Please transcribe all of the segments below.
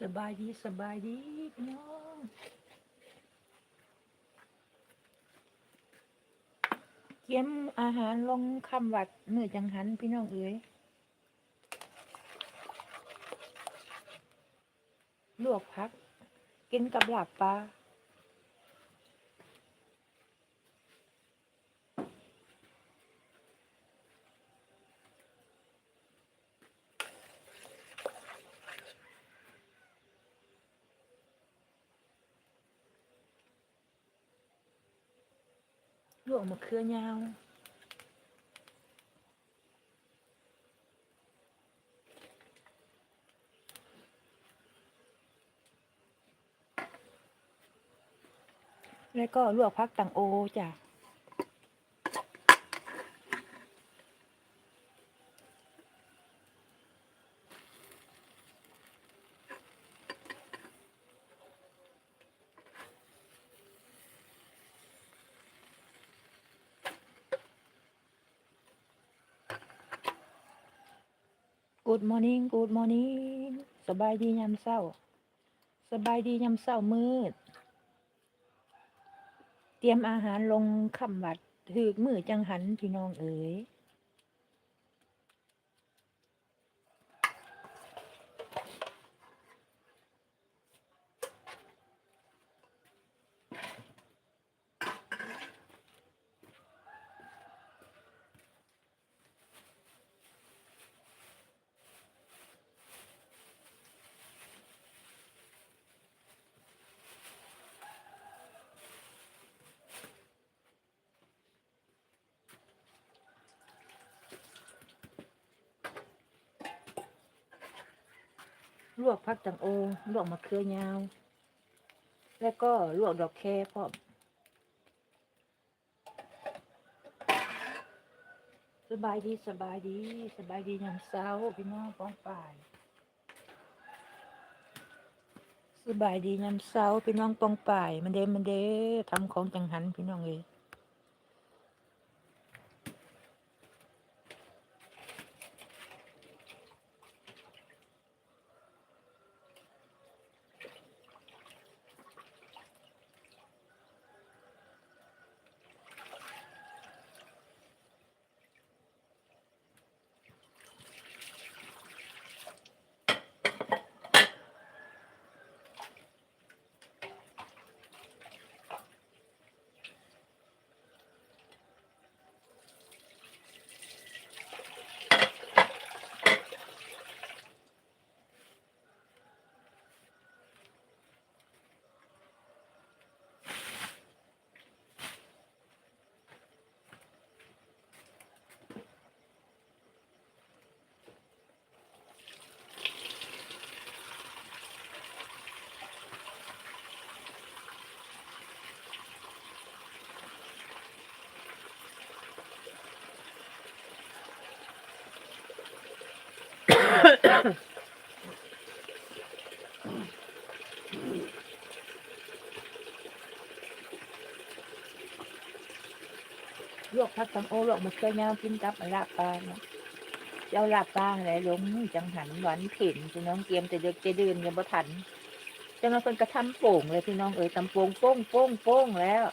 สบายดีสบายดีพี่น้องเตรียมอาหารลงคำวัดเมื่อจังหันพี่น้องเอ๋ยลวกพัก กินกับหลาบปลา ลวกมาเขือยาวแล้วก็ลวกพักตังโอจ้ะ Good morning Good morning สบายดียามเช้า สบายดียามเช้ามืด เตรียมอาหารลงคำวัดถือมือจังหันพี่น้องเอ๋ย ลวกพักตังโอลวกมะเขือยาว แล้วก็ลวกดอกแคพร้อมสบายดีสบายดีสบายดียามเช้าพี่น้องป้องป่ายสบายดียามเช้าพี่น้องป้องป่ายมันเด้มันเด้ทำของจังหันพี่น้องเอ้ย ลวกพักตังโอลวกมะเขือยาวกินกับลาบปลาเนาะเจ้าลาบปลาอะไรลงมือจังหันหวานเผ็นพี่น้องเตรียมแต่เด็กจะเดินยังบ่ทันจังมาคนกระทำโป่งเลยพี่น้องเอ๋ยตำโป่งโป้งโป้งโป้งแล้ว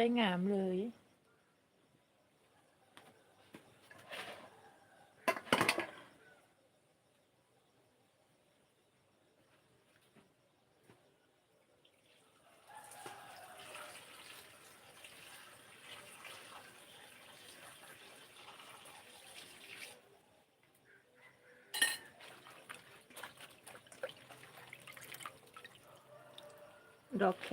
วยงามเลย ดอกแค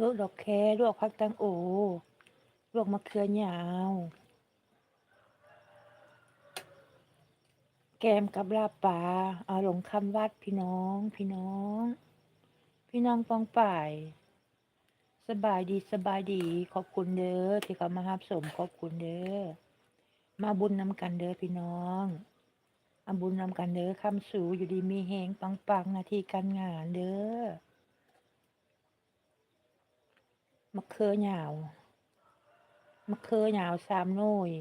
ลวกดอกแคลวกผักตังโอลวกมะเขือยาว แกมกับลาปลาเอาหลงคำวัดพี่น้อง พี่น้อง พี่น้องปองป่ายสบายดีสบายดีขอบคุณเด้อที่เขามารับสมขอบคุณเด้อมาบุญนำกันเด้อพี่น้องอาบุญนำกันเด้อคำสูอยู่ดีมีแหงปังปังหนาทีการงานเด้อ มะเขือยาวมะเขือยาวสามหน่วย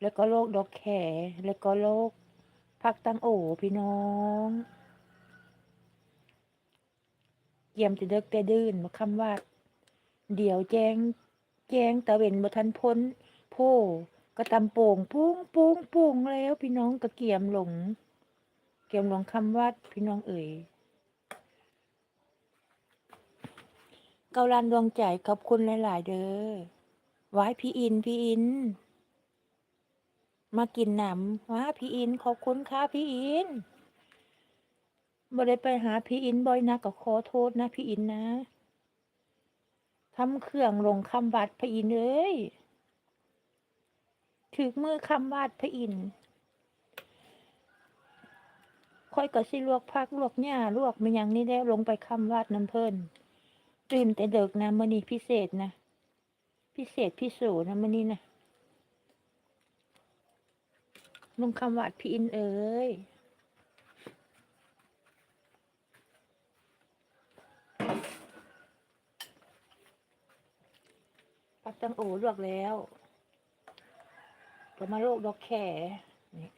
แล้วก็โรคดอกแขแล้วก็โรคผักตังโอพี่น้องเกี่ยมจะเด็กแต่ดื่นมาคำว่า เดี๋ยวแจ้ง แจ้งตะเวนบ่ทันพ้นโพก็ตำโป่งปุ้งปุ้งปุ้งแล้ว พี่น้องก็เกี่ยมหลง เกี่ยมหลงคำวัดพี่น้องเอ๋ย เกาลันดวงใจขอบคุณหลาย ๆ เด้อไว้พี่อินพี่อิน มากินหนำว้าพี่อิน ขอบคุณค่ะพี่อินบ่ได้ไปหาพี่อินบ่อยนะก็ขอโทษนะพี่อินนะทำเครื่องลงคำวัดพระอินเอ้ยถึกมือคำวัดพระอินค่อยก็สิลวกพักลวกหญ้าลวกมันยังนี่ได้ลงไปคำวัดน้ำเพิ่น ตื่นแต่เด็กนะมื้อนี้พิเศษนะ พิเศษพิโสนะมื้อนี้นะลุงคำวัดพี่อินเอ้ยปักตังโอลวกแล้วก็มาโรคดอกแข่นี่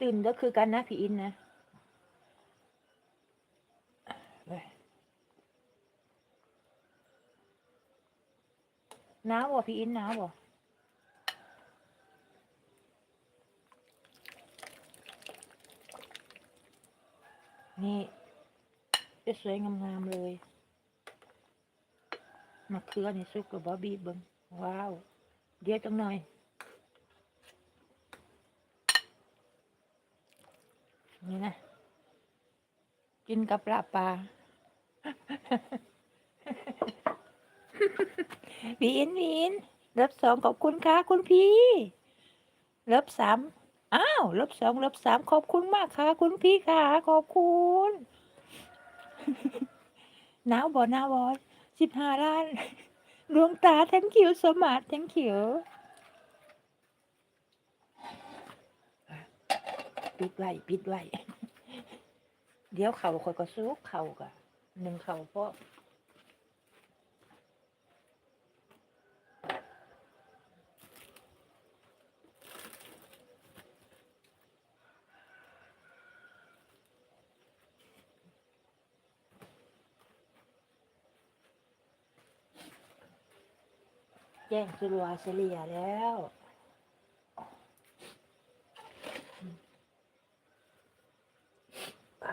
ตื่นก็คือกันนะพี่อินนะเว้ยห นาบ่พี่อินหนาบ่นี่จะสวยงามๆเลยมะเขือนี่สุกกับบอบีบเบิงว้าว เดี๋ยวจังหน่อย นี่นะ กินกับปลาปลา พีอินพีอินเลิฟสองขอบคุณค่ะคุณพี่เลิฟสามอ้าวเลิฟสองเลิฟสามขอบคุณมากค่ะ คุณพี่ค่ะ ขอบคุณหนาวบ่หนาวบ่สิบห้าล้านดวงตาแทงคิวสมาร์ทแทงคิวปิดไว้ปิดไว้เดี๋ยวเขาคอยก็ซุกเขากะหนึ่งเขาเพราะ จ้งสุรวาเฉลี่ยแล้วไป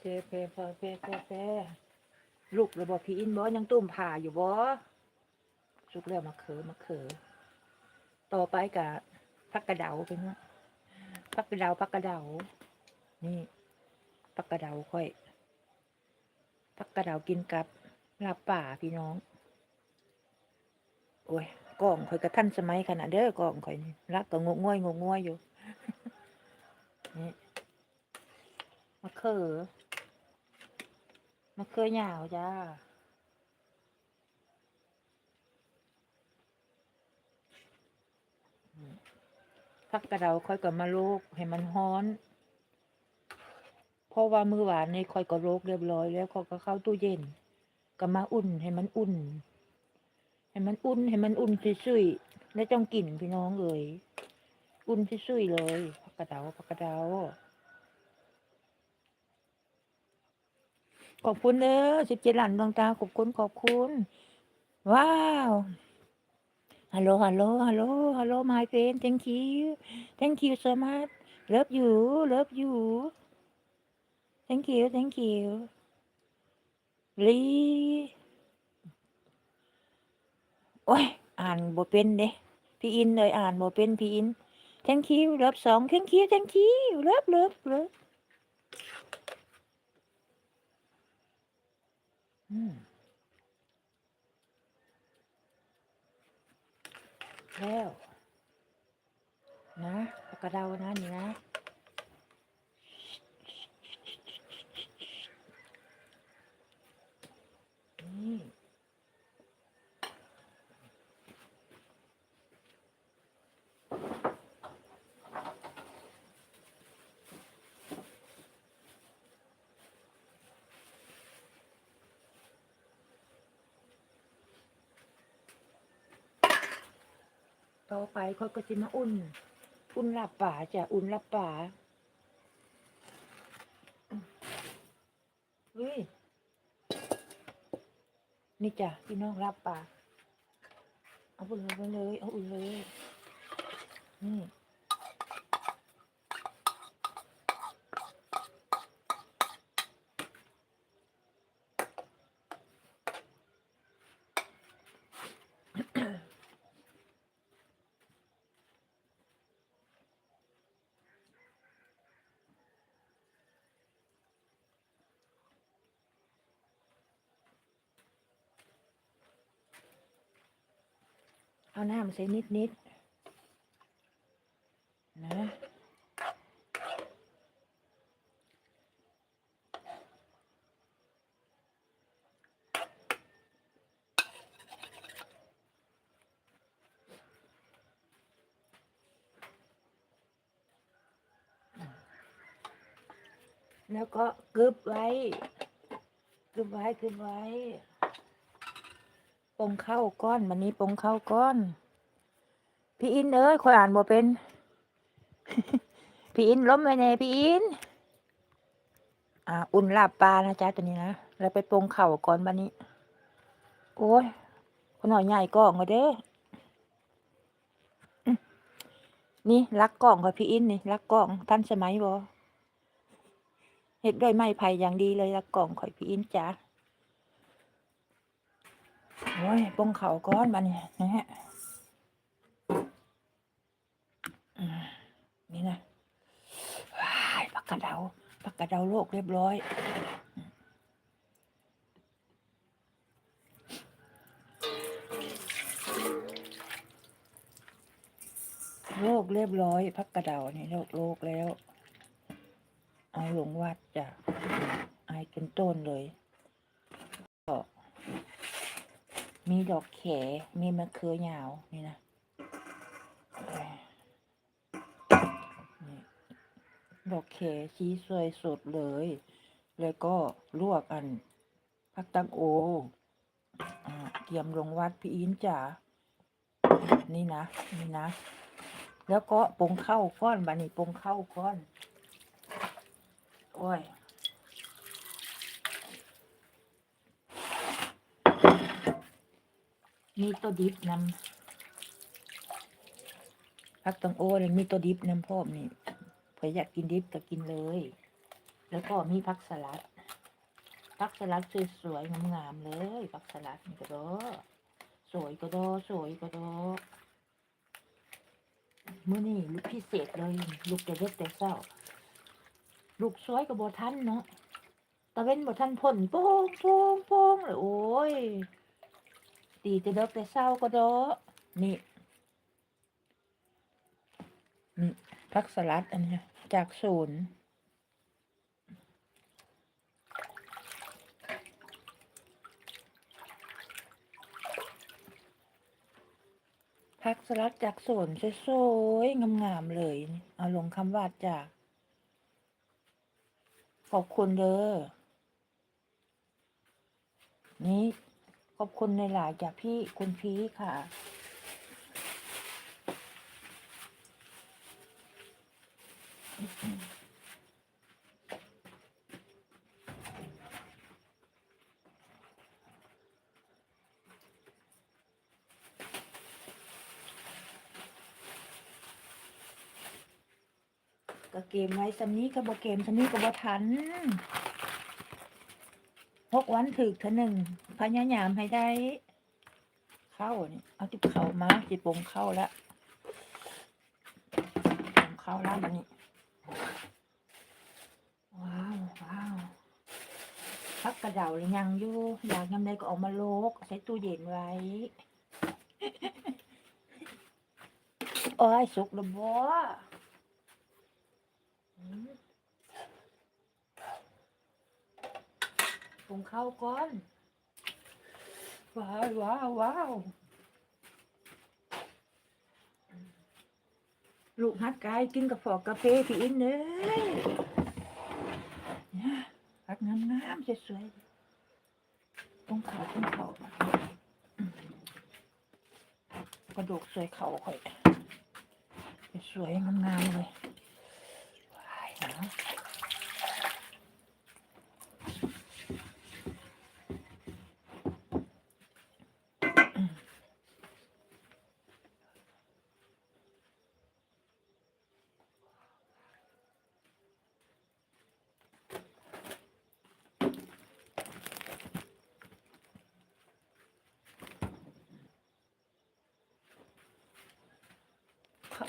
เพเพเพเพเพเพลูกระบอพี่อินบอยังตุ้มผ่าอยู่บอสุกแล้วมาเขอมาเขอต่อไปกับพักกระเดาเป็นว่าพักกระเดาพักกระเดา นี่พักกระเดาค่อยพักกระเดากินกับลาป่าพี่น้อง โอ้ยกล่องข่อยกระทันสมัยขนาดเด้อกล่องข่อยรักก็งง่อยงง่อยอยู่นี่มะเขือ มะเขือยาวจ้าพักกระเดาค่อยก็มาโลกให้มันฮ้อน เพราะว่ามือหวานในค่อยก็โลกเรียบร้อยแล้วเขาก็เข้าตู้เย็นก็มาอุ่นให้มันอุ่น ให้มันอุ่นให้มันอุ่นซุยๆแล้วต้องกินพี่น้องเอ่ยอุ่นซุยๆเลยพักกระเดาพักกระเดา ขอบคุณเด้อสิบเจ็ดหลันดวงตาขอบคุณขอบคุณ ว้าว hello hello hello hello my friend thank you thank you so much love you love you thank you thank you ลีโอ้ยอ่านบ่เป็นเด้พี่อินเลยอ่านบ่เป็นพี่อิน thank you เลิฟสอง thank you thank you เลิฟเลิฟเลิฟอืม แล้วนะปากกระเดานะนี่นะนี่ ต่อไปเขาก็จะมาอุ่น อุ่นลับป่าจ้ะอุ่นลับป่าเฮ้ยนี่จ้ะพี่น้องรับป่าเอาอุ่นเลยเลยเอาอุ่นเลยนี่ เอาน้ำใส่นิดนิดๆนะแล้วก็กึบไว้กึบไว้กึบไว้ ปงเข้าก้อนวันนี้ปงเข้าก้อน พี่อินเอ้ยคอยอ่านบ่เป็น พี่อินล้มไปแน่พี่อิน อ่า อุ่นลาบปลานะจ๊ะตัวนี้นะแล้วไปปงเข่าก่อนบันนี้ โอ้ยคนหน่อยใหญ่กล่องก็เด้อนี่รักกล่องกับพี่อินนี่รักกล่องทันสมัยบ่เห็ดด้วยไม้ไผ่อย่างดีเลยรักกล่องข่อยพี่อินจ้ะ โอ้ยปงเขาก้อนมาเนี่ยนะฮะนี่นะว้ายปักกระเดาปักกระเดาโลกเรียบร้อยโลกเรียบร้อย พักกระเดานี่โลกโลกแล้ว เอาหลงวัดจ้ะไอายจนต้นเลยก็ มีดอกแข มีมะเขือยาว นี่นะดอกแขชี้สวยสดเลย แล้วก็ลวกอันผักตังโอเตรียมลงวัดพี่อินจ๋า นี่นะ นี่นะ แล้วก็ปงเข้าก้อนบานี่ปงเข้าก้อน โอ้ย มีตัวดิบนำผักตังโอเลยมีตัวดิบนำพร้อมนี่เผื่ออยากกินดิบก็กินเลย แล้วก็มีผักสลัดผักสลัดสวยๆงามๆเลยผักสลัดนี่ก็ดอสวยก็ดอสวยก็ดอมื้อนี้ลูกพิเศษเลย ลูกจะเล็กแต่เศร้า ลูกสวยกับบทันเนาะตะเว้นบทันพ่นโป้งโป้งโป้งเลยโอ้ย ตีแต่เด็กแต่เศร้าก็ดอนี่นี่ผักสลัดอันนี้จากศูนย์ผักสลัดจากสวนสวยๆงามๆเลย เอาลงคำว่าจาก ขอบคุณเด้อนี่ ขอบคุณในหลายจากพี่คุณพีค่ะ ก็เกมไว้สำนี้ก็บ่เกมสำนี้ก็บ่ทันหกวันถึกเธอหนึ่ง พยายามให้ได้ เข้านี่เอาติบเข้ามาจิปงเข้าและปงเข้าและบัดนี้ว้าวว้าวพักกระเดาหรือยังอยู่อยากยำใดก็ออกมาโลกใส่ตู้เย็นไว้โอ้ยสุกแล้วบ่อืมปรุงข้าวก่อน ว้าวว้าวว้าวลูกฮัดกายกินกับฟอกกาแฟพี่อินเอ้ยเนี่ยพักงามๆสวยๆปรุงขาวปรุงขาวกระดูกสวยเข่าค่อยสวยงามๆเลยว้ายนา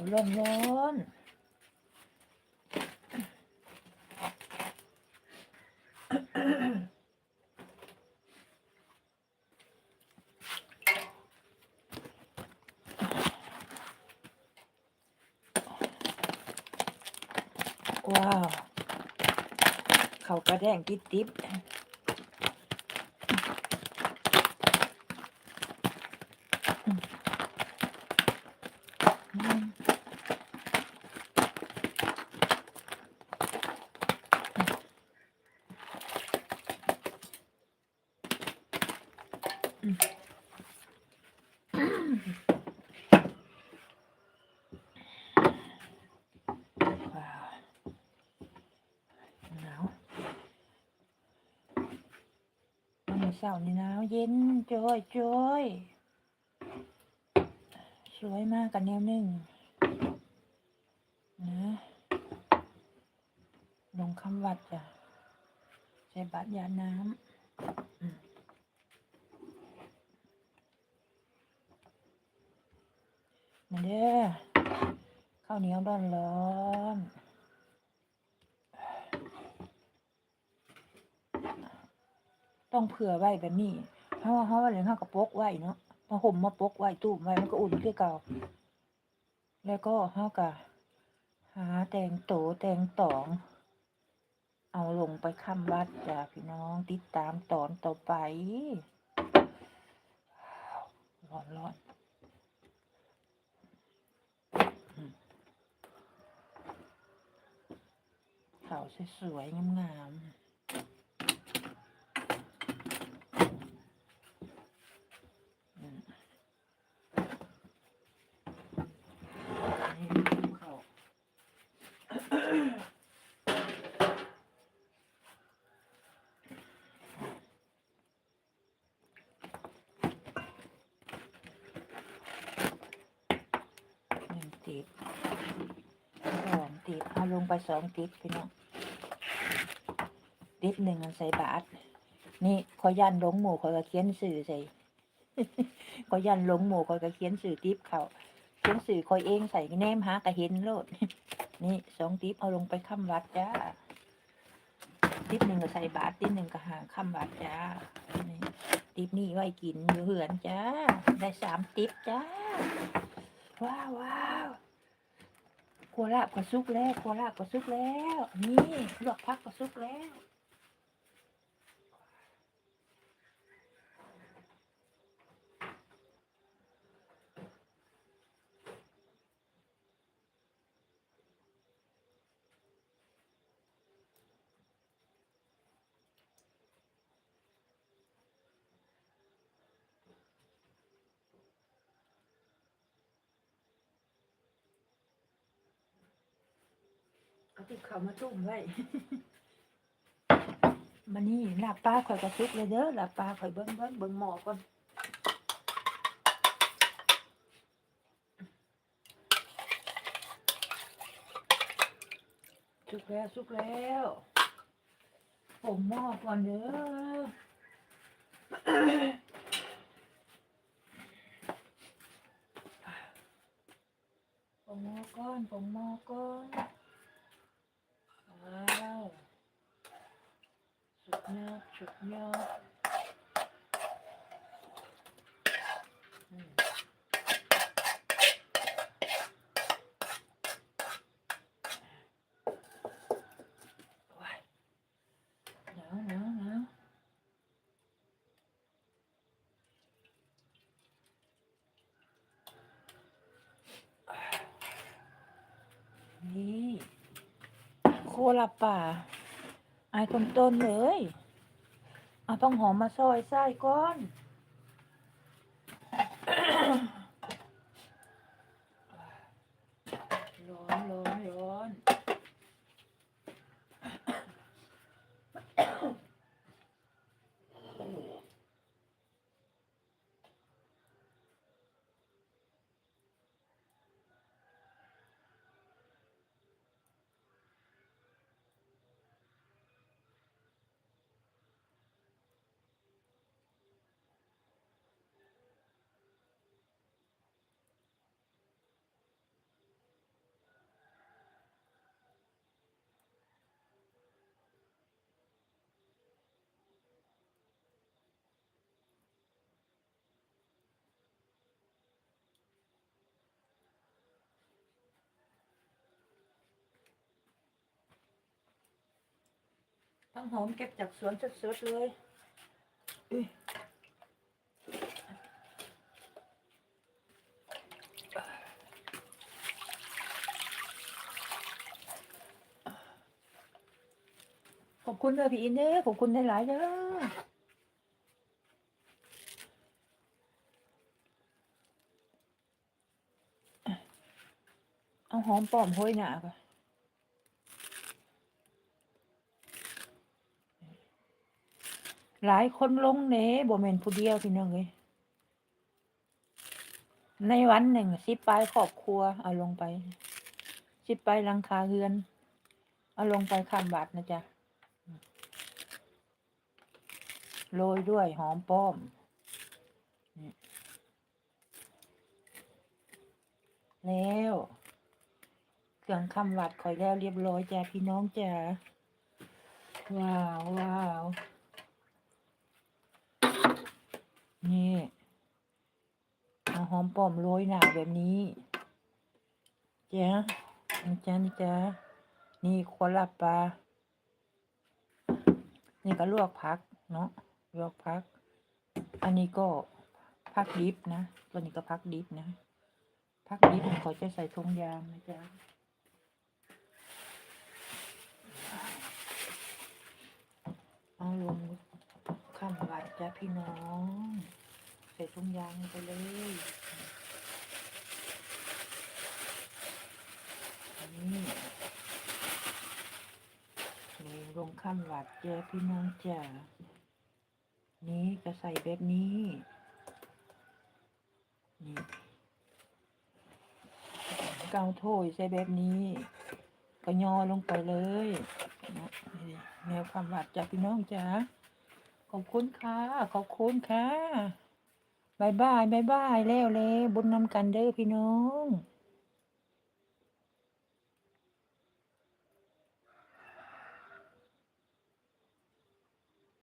เขาร้อนว้าว เขากระแดงติดติ๊บอืมอืมว้าว หนาววัน เสาร์นี่หนาวเย็นจ้ยจ้ยสวยมากกันแนวหนึ่งนะลงคำวัดจ้ะใส่บัตรยาน้ำอืมมาเด้อข้าวเหนียว ร้อนร้อนต้องเผื่อไว้แบบนี้ เพราะว่าเขาว่าเลยเขาก็ปกไว้เนาะมาห่มมาปกไว้ตู้มไว้มันก็อุ่นคือเก่า แล้วก็เขาก็หาแตงโตแตงตอง เอาลงไปค้ำวัดจ้ะพี่น้องติดตามตอนต่อไปร้อนร้อน ขาวสวยๆงามๆติดสองติดเอาลงไปสองติดพี่น้อง ติดหนึ่งอันใส่บาทนี่ขอยันหลงหมู่ขอยก็เขียนสื่อใส่ขอยันหลงหมู่ขอยก็เขียนสื่อติบเขาเขียนสื่อคอยเองใส่แนมหากระเห็นโลด นี่สองติบเอาลงไปค้ำวัดจ้าติบหนึ่งก็ใส่บาทติบหนึ่งก็หางค้ำวัดจ้านี่ติบนี่ไว้กินอยู่เหือนจ้า ได้สามติบจ้า ว้าวว้าวครัวลาบก็สุกแล้วครัวลาบก็สุกแล้ว นี่ลวกพักก็สุกแล้ว ติดเขามาจุ่มไว้มานี่ลาบปลาข่อยกระซุกเลยเด้อลาบปลาข่อยเบิ้งเบิ้งเบิ้งหมอก่อนสุกแล้วสุกแล้วผมหม้อก่อนเด้อผมหม้อก้อนผมหม้อก้อนว้าวสุด ยอดสุดยอดอืมว้ายหนาวหนาวหนาวนี่โคลาป่าไอคนต้นเลย เอาต้องหอมมาซอยไส้ก่อน ร้อนร้อนร้อน ต้องหอมเก็บจากสวนสดๆเลยอุ๊ยขอบคุณเด้อพี่อินเด้อขอบคุณหลายๆเด้อเอาหอมปลอมห้อยหนาก่อน หลายคนลงเน่บ่แม่นผู้เดียวพี่น้องเอ้ยในวันหนึ่งสิไปครอบครัว เอาลงไป สิไปหลังคาเฮือน เอาลงไปข้ามบาทนะจ๊ะโรยด้วยหอมป้อม แล้ว เครื่องคำวัดข่อยแล้วเรียบร้อยจ้ะพี่น้องจ้ะว้าวว้าว นี่เอาหอมป้อมโรยหนาแบบนี้จ้ะจ้านี่จ้านี่ครัวลับปลา นี่ก็ลวกผักเนาะลวกผัก อันนี้ก็ผักดิบนะ ตัวนี้ก็ผักดิบนะผักดิบเขาจะใส่ถุงยางนะจ๊ะเอาลง จ้ะพี่น้อง ใส่ถุงยางไปเลยนี่นี่ลงข้ามวัดจ้ะพี่น้องจ้ะนี่ก็ใส่แบบนี้นี่เกาโถยใส่แบบนี้ ก็ย่อลงไปเลยนะแนวความหวัดจ้ะพี่น้องจ้ะ ขอบคุณค่ะ ขอบคุณค่ะบายบายบายบายแล้วเลยบุญนำกันเด้อพี่น้อง